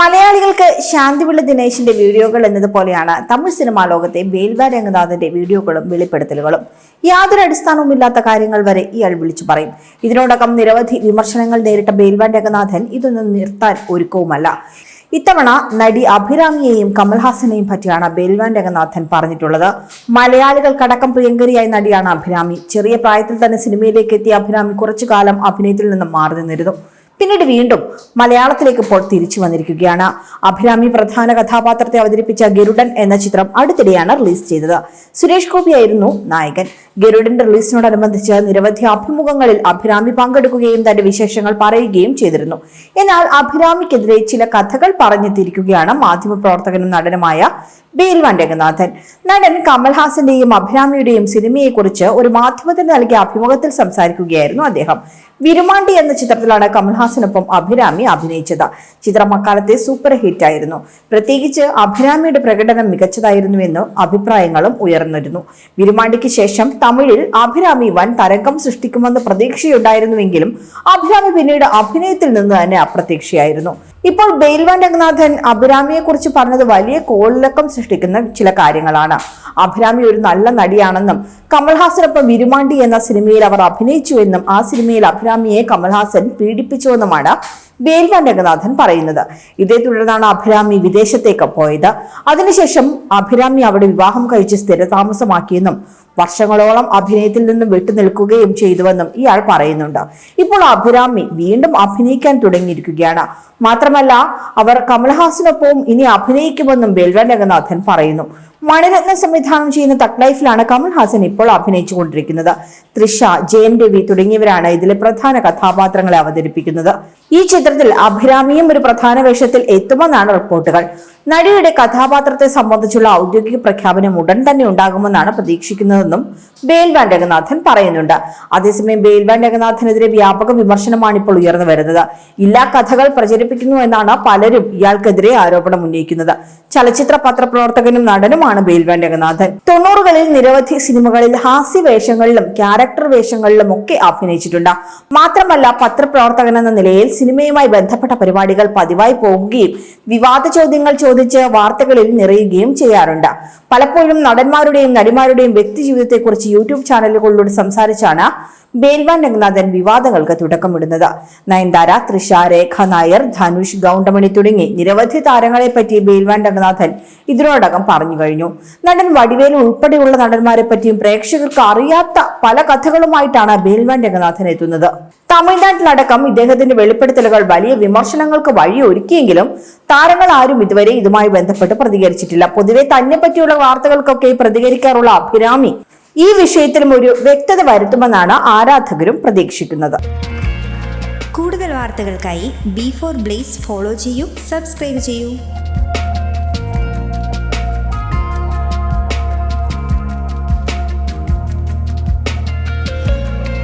മലയാളികൾക്ക് ശാന്തിപിള്ള ദിനേശിന്റെ വീഡിയോകൾ എന്നതുപോലെയാണ് തമിഴ് സിനിമാ ലോകത്തെ ബേൽവ രംഗനാഥന്റെ വീഡിയോകളും വെളിപ്പെടുത്തലുകളും. യാതൊരു അടിസ്ഥാനവുമില്ലാത്ത കാര്യങ്ങൾ വരെ ഇയാൾ വിളിച്ചു പറയും. ഇതിനോടകം നിരവധി വിമർശനങ്ങൾ നേരിട്ട ബേൽവാൻ രംഗനാഥൻ ഇതൊന്നും നിർത്താൻ ഒരുക്കവുമല്ല. ഇത്തവണ നടി അഭിരാമിയെയും കമൽഹാസനെയും പറ്റിയാണ് ബേൽവാൻ രംഗനാഥൻ പറഞ്ഞിട്ടുള്ളത്. മലയാളികൾ മലയാളികൾക്കടക്കം പ്രിയങ്കരിയായ നടിയാണ് അഭിരാമി. ചെറിയ പ്രായത്തിൽ തന്നെ സിനിമയിലേക്ക് എത്തിയ അഭിരാമി കുറച്ചു കാലം അഭിനയത്തിൽ നിന്നും മാറി നിന്നിരുന്നു. പിന്നീട് വീണ്ടും മലയാളത്തിലേക്ക് ഇപ്പോൾ തിരിച്ചു വന്നിരിക്കുകയാണ്. അഭിരാമി പ്രധാന കഥാപാത്രത്തെ അവതരിപ്പിച്ച ഗരുഡൻ എന്ന ചിത്രം അടുത്തിടെയാണ് റിലീസ് ചെയ്തത്. സുരേഷ് ഗോപിയായിരുന്നു നായകൻ. ഗരുഡന്റെ റിലീസിനോടനുബന്ധിച്ച് നിരവധി അഭിമുഖങ്ങളിൽ അഭിരാമി പങ്കെടുക്കുകയും തന്റെ വിശേഷങ്ങൾ പറയുകയും ചെയ്തിരുന്നു. എന്നാൽ അഭിരാമിക്കെതിരെ ചില കഥകൾ പറഞ്ഞെത്തിയിരിക്കുകയാണ് മാധ്യമപ്രവർത്തകനും നടനുമായ ബേൽവാൻ രംഗനാഥൻ നടൻ കമൽഹാസന്റെയും അഭിരാമിയുടെയും സിനിമയെക്കുറിച്ച് ഒരു മാധ്യമത്തിന് നൽകിയ അഭിമുഖത്തിൽ സംസാരിക്കുകയായിരുന്നു അദ്ദേഹം. വിരുമാണ്ടി എന്ന ചിത്രത്തിലാണ് കമൽഹാസനൊപ്പം അഭിരാമി അഭിനയിച്ചത്. ചിത്രം അക്കാലത്തെ സൂപ്പർ ഹിറ്റ് ആയിരുന്നു. പ്രത്യേകിച്ച് അഭിരാമിയുടെ പ്രകടനം മികച്ചതായിരുന്നുവെന്ന് അഭിപ്രായങ്ങളും ഉയർന്നിരുന്നു. വിരുമാണ്ടിക്ക് ശേഷം തമിഴിൽ അഭിരാമി വൻ തരംഗം സൃഷ്ടിക്കുമെന്ന് പ്രതീക്ഷയുണ്ടായിരുന്നുവെങ്കിലും അഭിരാമി പിന്നീട് അഭിനയത്തിൽ നിന്ന് തന്നെ അപ്രതീക്ഷയായിരുന്നു. ഇപ്പോൾ ബെയിൽവാൻ രംഗനാഥൻ അഭിരാമിയെ കുറിച്ച് പറഞ്ഞത് വലിയ കോളിളക്കം സൃഷ്ടിക്കുന്ന ചില കാര്യങ്ങളാണ്. അഭിരാമി ഒരു നല്ല നടിയാണെന്നും കമൽഹാസനൊപ്പം വിരുമാണ്ടി എന്ന സിനിമയിൽ അവർ അഭിനയിച്ചു എന്നും ആ സിനിമയിൽ അഭിരാമിയെ കമൽഹാസൻ പീഡിപ്പിച്ചുവെന്നുമാണ് ബേൽവാൻ രംഗനാഥൻ പറയുന്നത്. ഇതേ തുടർന്നാണ് അഭിരാമി വിദേശത്തേക്ക് പോയത്. അതിനുശേഷം അഭിരാമി അവിടെ വിവാഹം കഴിച്ച് സ്ഥിരതാമസമാക്കിയെന്നും വർഷങ്ങളോളം അഭിനയത്തിൽ നിന്നും വിട്ടുനിൽക്കുകയും ചെയ്തുവെന്നും ഇയാൾ പറയുന്നുണ്ട്. ഇപ്പോൾ അഭിരാമി വീണ്ടും അഭിനയിക്കാൻ തുടങ്ങിയിരിക്കുകയാണ്. മാത്രമല്ല അവർ കമൽഹാസനൊപ്പവും ഇനി അഭിനയിക്കുമെന്നും ബേൽവാൻ രംഗനാഥൻ പറയുന്നു. മണിരത്ന സംവിധാനം ചെയ്യുന്ന തക് ലൈഫിലാണ് കമൽഹാസൻ ഇപ്പോൾ അഭിനയിച്ചു കൊണ്ടിരിക്കുന്നത് തൃഷ ജയം രവി തുടങ്ങിയവരാണ് ഇതിലെ പ്രധാന കഥാപാത്രങ്ങളെ അവതരിപ്പിക്കുന്നത്. ഈ ചിത്രത്തിൽ അഭിരാമിയും ഒരു പ്രധാന വേഷത്തിൽ എത്തുമെന്നാണ് റിപ്പോർട്ടുകൾ. നടിയുടെ കഥാപാത്രത്തെ സംബന്ധിച്ചുള്ള ഔദ്യോഗിക പ്രഖ്യാപനം ഉടൻ തന്നെ ഉണ്ടാകുമെന്നാണ് പ്രതീക്ഷിക്കുന്നതെന്നും ബേൽവാൻ രംഗനാഥൻ പറയുന്നുണ്ട്. അതേസമയം ബേൽവാൻ രംഗനാഥനെതിരെ വ്യാപക വിമർശനമാണ് ഇപ്പോൾ ഉയർന്നു വരുന്നത്. ഇല്ലാ കഥകൾ പ്രചരിപ്പിക്കുന്നു എന്നാണ് പലരും ഇയാൾക്കെതിരെ ആരോപണം ഉന്നയിക്കുന്നത്. ചലച്ചിത്ര പത്രപ്രവർത്തകനും നടനുമാണ് ബേൽവാൻ രംഗനാഥൻ തൊണ്ണൂറുകളിൽ നിരവധി സിനിമകളിൽ ഹാസ്യ വേഷങ്ങളിലും ക്യാരക്ടർ വേഷങ്ങളിലും ഒക്കെ അഭിനയിച്ചിട്ടുണ്ട്. മാത്രമല്ല പത്രപ്രവർത്തകൻ എന്ന നിലയിൽ സിനിമയുമായി ബന്ധപ്പെട്ട പരിപാടികൾ പതിവായി പോകുകയും വിവാദ ചോദ്യങ്ങൾ ചോദിച്ച് വാർത്തകളിൽ നിറയുകയും ചെയ്യാറുണ്ട്. പലപ്പോഴും നടന്മാരുടെയും നടിമാരുടെയും വ്യക്തി ജീവിതത്തെക്കുറിച്ച് യൂട്യൂബ് ചാനലുകളിലൂടെ സംസാരിച്ചാണ് ബേൽവാൻ രംഗനാഥൻ വിവാദങ്ങൾക്ക് തുടക്കമിടുന്നത്. നയൻതാര തൃഷ രേഖ നായർ ധനുഷ് ഗൗണ്ടമണി തുടങ്ങി നിരവധി താരങ്ങളെ പറ്റി ബേൽവാൻ രംഗനാഥൻ ഇതിനോടകം പറഞ്ഞു കഴിഞ്ഞു. നടൻ വടിവേലു ഉൾപ്പെടെയുള്ള നടന്മാരെ പറ്റിയും പ്രേക്ഷകർക്ക് അറിയാത്ത പല കഥകളുമായിട്ടാണ് ബേൽവാൻ രംഗനാഥൻ എത്തുന്നത്. തമിഴ്നാട്ടിലടക്കം ഇദ്ദേഹത്തിന്റെ വെളിപ്പെടുത്തലുകൾ വലിയ വിമർശനങ്ങൾക്ക് വഴിയൊരുക്കിയെങ്കിലും താരങ്ങൾ ആരും ഇതുവരെ ഇതുമായി ബന്ധപ്പെട്ട് പ്രതികരിച്ചിട്ടില്ല. പൊതുവെ തന്നെ പറ്റിയുള്ള വാർത്തകൾക്കൊക്കെ പ്രതികരിക്കാറുള്ള അഭിരാമി ഈ വിഷയത്തിലും ഒരു വ്യക്തത വരുത്തുമെന്നാണ് ആരാധകരും പ്രതീക്ഷിക്കുന്നത്. കൂടുതൽ വാർത്തകൾക്കായി ബി ഫോർ ബ്ലേസ് ഫോളോ ചെയ്യൂ സബ്സ്ക്രൈബ് ചെയ്യൂ.